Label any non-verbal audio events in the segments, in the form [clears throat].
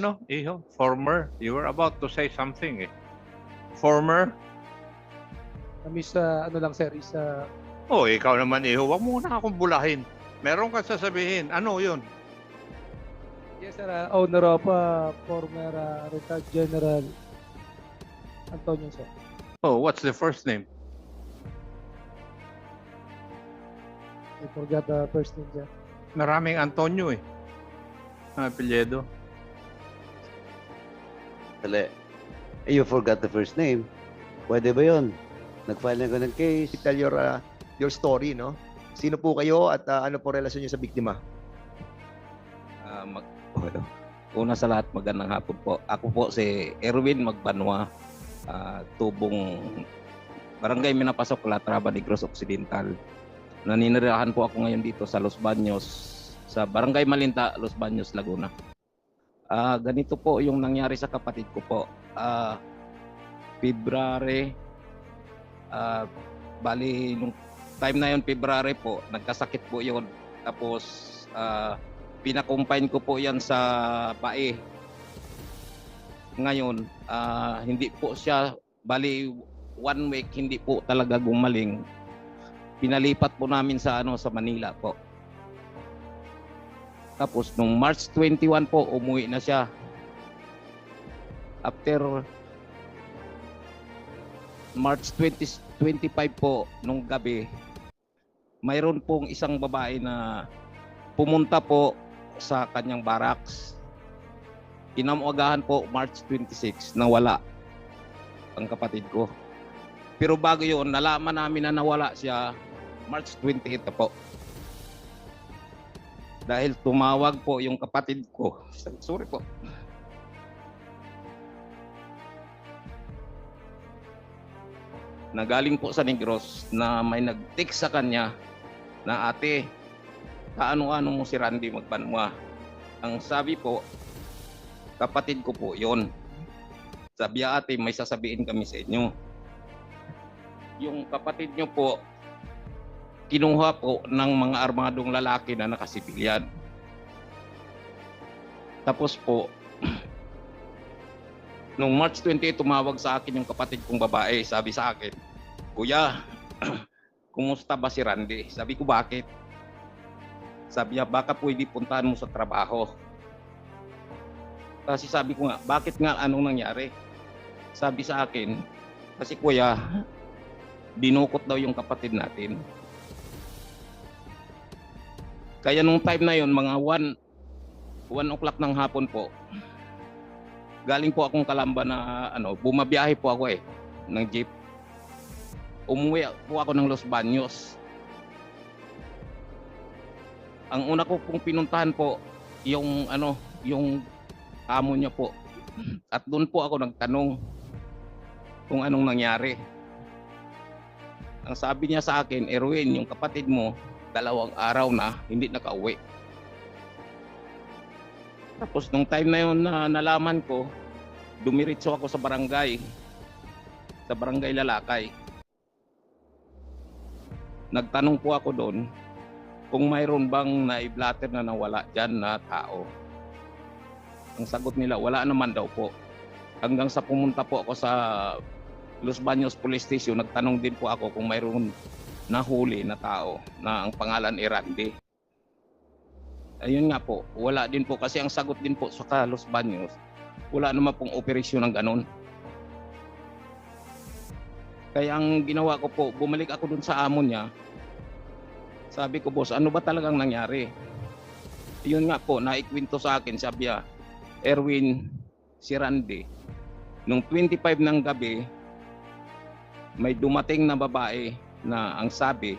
Ano, Iho? Former? You were about to say something eh. Former? Kami sa ano lang sir, is uh, Oh, ikaw naman Iho. Huwag mo na akong bulahin. Meron ka sasabihin. Ano yun? yes sir, uh, owner of uh, former uh, retired General Antonio sir. Oh, what's the first name? I forgot the first name sir. Maraming Antonio eh. Ang apelyido. Dali. Eh, you forgot the first name. Pwede ba yun? Nag-file na ka ng case. tell your uh, your story, no? Sino po kayo at uh, ano po relasyon niyo sa biktima? Ah, mag, una sa lahat, magandang hapon po. Ako po si Erwin Magbanwa, ah, tubong Barangay Minapasok, Latraba, Negros Occidental. Naninirahan po ako ngayon dito sa Los Baños, sa Barangay Malinta, Los Baños, Laguna. Ah, ganito po yung nangyari sa kapatid ko po. Ah, February, ah, bali nung time na yon February po, nagkasakit po yon Tapos, ah, pinakumpine ko po yan sa pae. Ngayon, ah, hindi po siya, bali one week, hindi po talaga gumaling. Pinalipat po namin sa ano sa Manila po. Tapos nung March 21 po, umuwi na siya. After March 20, 25 po, nung gabi, mayroon pong isang babae na pumunta po sa kanyang barracks. Inamuagahan po March 26 na wala ang kapatid ko. Pero bago yun, nalaman namin na nawala siya March 28 na po. Dahil tumawag po yung kapatid ko. Sorry po. Nagaling po sa Negros na may nag-text sa kanya na ate, kaano-ano mo si Randy Magbanwa. Ang sabi po, kapatid ko po yon. Sabi ate, may sasabihin kami sa inyo. Yung kapatid nyo po, kinuha po ng mga armadong lalaki na nakasibilyan. Tapos po, [clears throat] nung March 28, tumawag sa akin yung kapatid kong babae. Sabi sa akin, Kuya, [clears throat] kumusta ba si Randy? Sabi ko, bakit? Sabi niya, baka pwede puntahan mo sa trabaho. Kasi sabi ko nga, bakit nga anong nangyari? Sabi sa akin, kasi kuya, dinukot daw yung kapatid natin. Kaya nung time na yon mga 1 1 o'clock ng hapon po, galing po akong Kalamba na ano, bumabiyahe po ako eh ng jeep. Umuwi po ako ng Los Baños. Ang una ko pong pinuntahan po yung ano, yung amo niya po. At doon po ako nagtanong kung anong nangyari. Ang sabi niya sa akin, Erwin, yung kapatid mo, dalawang araw na hindi nakauwi. Tapos nung time na yun na nalaman ko, dumiritso ako sa barangay. Sa barangay Lalakay. Nagtanong po ako doon kung mayroon bang naiblatter na nawala dyan na tao. Ang sagot nila, wala naman daw po. Hanggang sa pumunta po ako sa Los Baños Police Station, nagtanong din po ako kung mayroon nahuli na tao na ang pangalan ay Randy. Ayun nga po, wala din po kasi ang sagot din po sa Los Baños, wala naman pong operasyon ng ganun. Kaya ang ginawa ko po, bumalik ako dun sa amo niya. Sabi ko, boss, ano ba talagang nangyari? Yun nga po, naikwento sa akin, sabi niya, Erwin, si Randy, nung 25 ng gabi, may dumating na babae na ang sabi,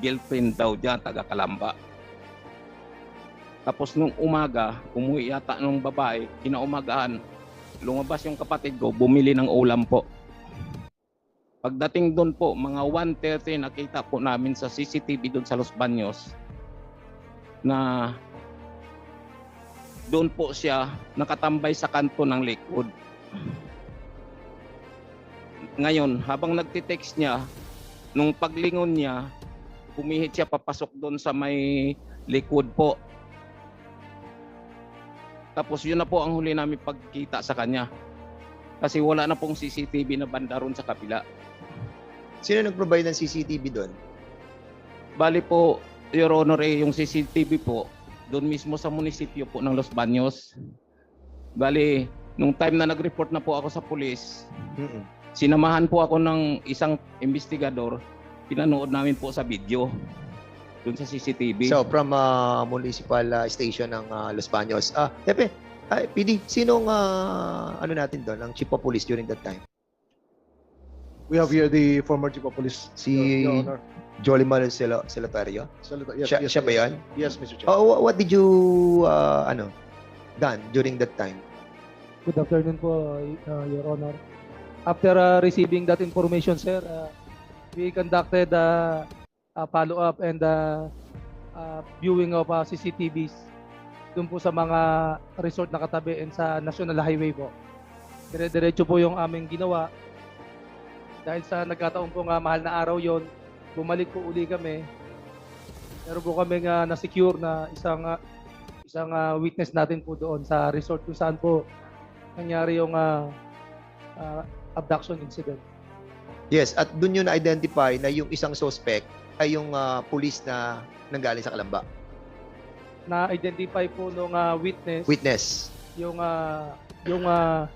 girlfriend daw dyan, taga Kalamba. Tapos nung umaga, umuwi yata nung babae, kinaumagahan, lumabas yung kapatid ko, bumili ng ulam po. Pagdating doon po, mga 1.30, nakita po namin sa CCTV doon sa Los Baños na doon po siya nakatambay sa kanto ng likod. Ngayon, habang nagtitext niya, nung paglingon niya, pumihit siya papasok doon sa may likod po. Tapos yun na po ang huli namin pagkita sa kanya. Kasi wala na pong CCTV na banda ron sa kapila. Sino nag-provide ng CCTV doon? Bali po, Your Honor, eh, yung CCTV po, doon mismo sa munisipyo po ng Los Baños. Bali, nung time na nag-report na po ako sa pulis, Mm-mm. Sinamahan po ako ng isang investigador, pinanood namin po sa video doon sa CCTV. So, from uh, municipal uh, station ng uh, Los Baños. Ah, Tepe, ah, PD, sinong uh, ano natin doon, ang chief of police during that time? We have here the former chief of police, Si Your Honor. Jolimal Sel- Selatario. Yes, Siya- yes, siya ba yes. yan? Yes, Mr. Chair. Oh, wha- what did you uh, ano done during that time? Good afternoon po, uh, Your Honor. After uh, receiving that information, sir, uh, we conducted uh, a follow-up and uh, uh, viewing of uh, CCTVs doon po sa mga resort na katabi and sa National Highway po. Dire-diretso po yung aming ginawa. Dahil sa nagkataon po nga mahal na araw yon, bumalik po uli kami. Meron po kami nga na-secure na isang uh, isang uh, witness natin po doon sa resort kung saan po nangyari yung uh, uh, abduction incident. Yes, at doon yun na-identify na yung isang suspect ay yung uh, police na nanggaling sa Kalamba. Na-identify po nung uh, witness Witness. yung uh, yung uh,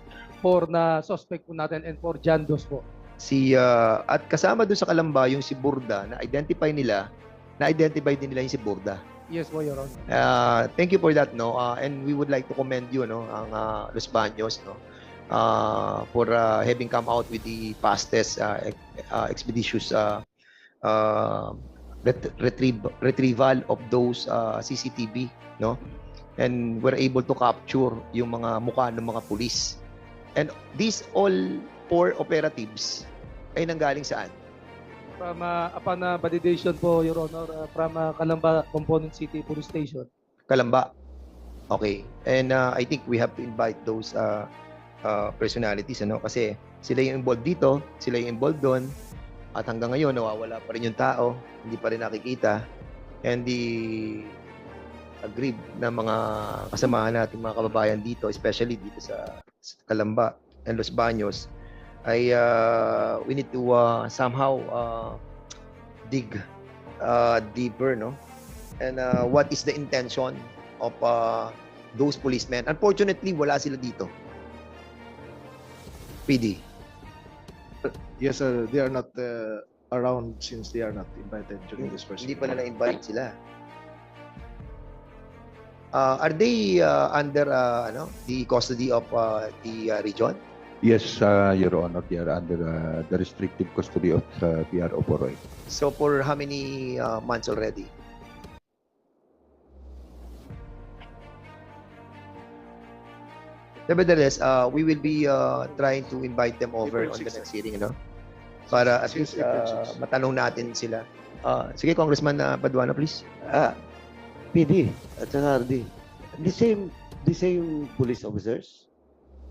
four na suspect po natin and four jandos po. Si uh, at kasama doon sa Kalamba yung si Burda na identify nila, na-identify din nila yung si Burda. Yes po, Your Honor. Uh, thank you for that no uh, and we would like to commend you no ang uh, Los Baños no uh, for uh, having come out with the fastest uh, uh, expeditious uh, uh, ret- retrieve, retrieval of those uh, CCTV no and we're able to capture yung mga mukha ng mga pulis and these all four operatives ay nanggaling saan From uh, upon uh, validation po, Your Honor, uh, from uh, Calamba Component City Police Station. Kalamba. Okay. And uh, I think we have to invite those uh, uh, personalities ano kasi sila yung involved dito, sila yung involved doon at hanggang ngayon nawawala pa rin yung tao, hindi pa rin nakikita. And the agreed na mga kasamahan natin mga kababayan dito, especially dito sa, sa Kalamba and Los Baños ay uh, we need to uh, somehow uh, dig uh, deeper no and uh, what is the intention of uh, those policemen. Unfortunately, wala sila dito. PD. Yes, sir. They are not uh, around since they are not invited during this first. Hindi pa nila invite sila. Uh, are they uh, under uh, ano, the custody of uh, the uh, region? Yes, uh, Your Honor, they are under uh, the restrictive custody of uh, PRO Poroy. So for how many uh, months already? Nevertheless, uh, we will be uh, trying to invite them over April on the 6, next hearing, ano? Para at least uh, 6. matanong natin sila. Uh, sige, Congressman uh, Paduano, please. Ah, PD at saka RD. The same, the same police officers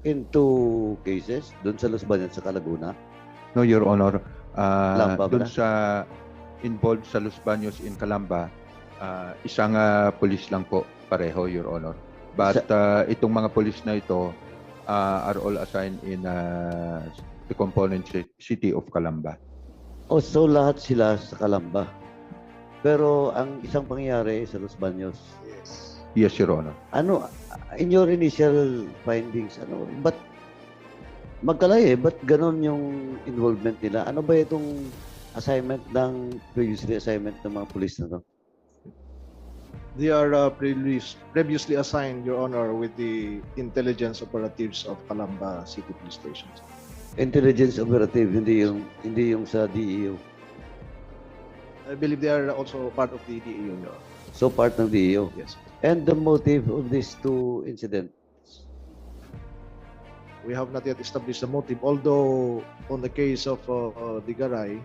in two cases, doon sa Los Baños sa Laguna. No, Your Honor, uh, Lamba ba na? sa involved sa Los Baños in Calamba, uh, isang uh, police lang po pareho, Your Honor. But uh, itong mga police na ito uh, are all assigned in uh, the component ci- city of Calamba. Oh, so lahat sila sa Kalamba. Pero ang isang pangyayari sa Los Baños, Yes. Yes, Your Honor. ano, in your initial findings, ano, ba't magkalay eh, ba't ganon yung involvement nila? Ano ba itong assignment ng previously assignment ng mga police na to? They are uh, previously, assigned, Your Honor, with the intelligence operatives of Calamba City Police Station. Intelligence operative, hindi yung hindi yung sa DEO. I believe they are also part of the DEU, Your Honor. So part ng DEO. Yes. And the motive of these two incidents. We have not yet established the motive, although on the case of uh, uh, Digaray,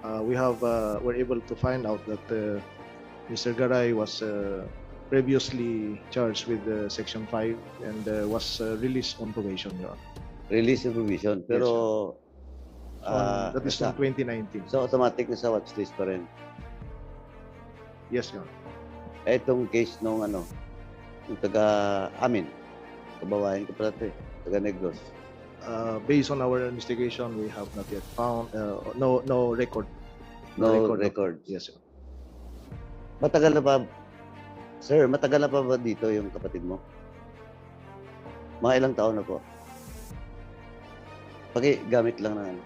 uh, we have uh, were able to find out that uh, Mr. Garay was uh, previously charged with uh, Section 5 and uh, was uh, released on probation. Your Honor. Release information. Pero On- ah, that is nasa- on 2019. so automatic na sa watchlist pa rin. Yes, Your Honor. Etong case nung ano, Yung taga amin. Kabawayan ko pala ito eh. Taga Negros. Uh, based on our investigation, we have not yet found uh, no no record. No of- record. Yes, sir. Matagal na pa, sir, matagal na pa ba dito yung kapatid mo? Mga ilang taon na po? Paki gamit lang na ano,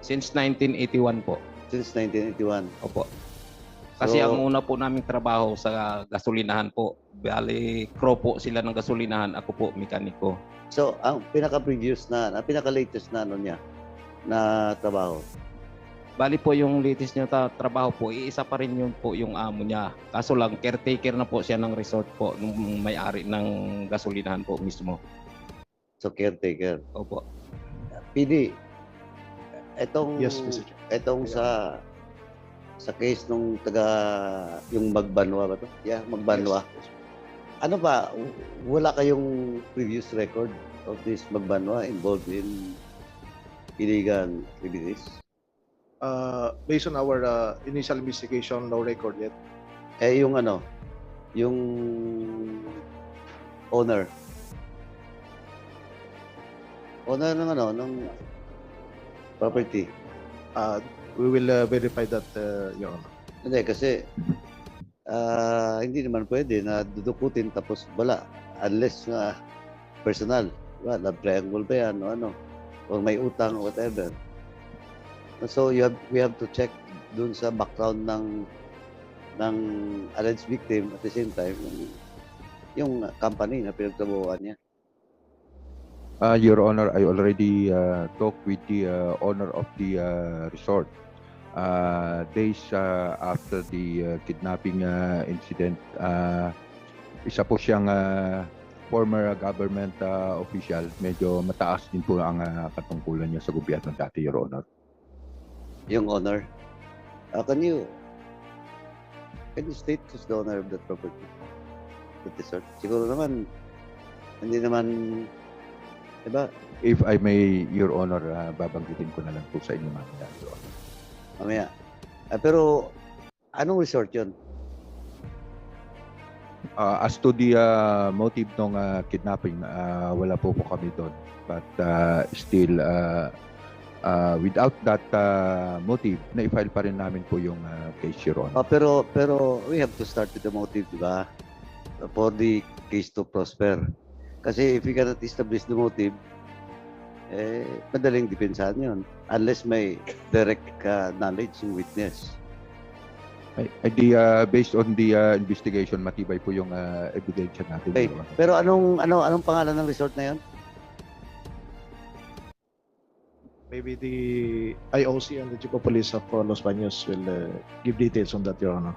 Since 1981 po. since 1981. Opo. Kasi So- ang una po naming trabaho sa gasolinahan po, bali crew po sila ng gasolinahan, ako po mekaniko. So, ang pinaka-previous na, ang pinaka-latest na ano niya, na trabaho. Bali po yung latest niya ta- trabaho po, iisa pa rin yun po yung amo niya. Kaso lang, caretaker na po siya ng resort po, nung may-ari ng gasolinahan po mismo. So, caretaker. Opo. PD, etong, Yes, Mr. Chair. etong sa sa case nung taga yung Magbanwa ba to? Yeah, Magbanwa. Yes, yes. Ano ba, w- wala kayong previous record of this Magbanwa involved in illegal activities? Uh, based on our uh, initial investigation, no record yet. Eh, yung ano, yung owner. Owner ng ano, ng property. Uh, we will uh, verify that, uh, Your Honor. Hindi, kasi ah, hindi naman pwede na dudukutin tapos wala. Unless nga personal. Diba? Love triangle ba yan o ano? Or may utang or whatever. So you have, we have to check dun sa background ng ng alleged victim at the same time yung, company na pinagtrabahuan niya. Uh, Your Honor, I already uh, talked with the uh, owner of the uh, resort. Uh, days uh, after the uh, kidnapping uh, incident, uh, isa po siyang uh, former government uh, official. Medyo mataas din po ang uh, katungkulan niya sa gobyerno dati, Your Honor. Yung owner. Ah, can you can you state who's the owner of that property? That resort? Siguro naman hindi naman diba If I may, Your Honor, uh, babanggitin ko na lang po sa inyo mamaya, Your Honor. Mamaya. Ah, pero, anong resort yun? Uh, as to the uh, motive ng uh, kidnapping, uh, wala po po kami doon. But uh, still, uh, uh, without that uh, motive, na-file pa rin namin po yung uh, case, Your Honor. Ah, pero, pero, we have to start with the motive, di ba? For the case to prosper. Kasi if we cannot establish the motive, eh, madaling depensahan yun. Unless may direct uh, knowledge yung witness. Ay, ay, di, uh, based on the uh, investigation, matibay po yung uh, ebidensya natin, Okay. Pero anong, ano, anong pangalan ng resort na yun? Maybe the IOC and the Chief of Police of uh, Los Baños will uh, give details on that, Your Honor.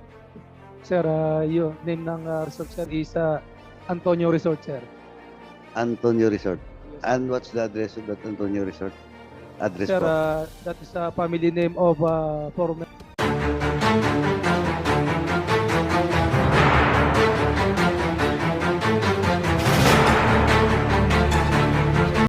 Sir, uh, yung name ng uh, resort sir is uh, Antonio Resort sir. Antonio Resort. Yes, And what's the address of that Antonio Resort? Address sir, po. uh, that is a family name of uh, former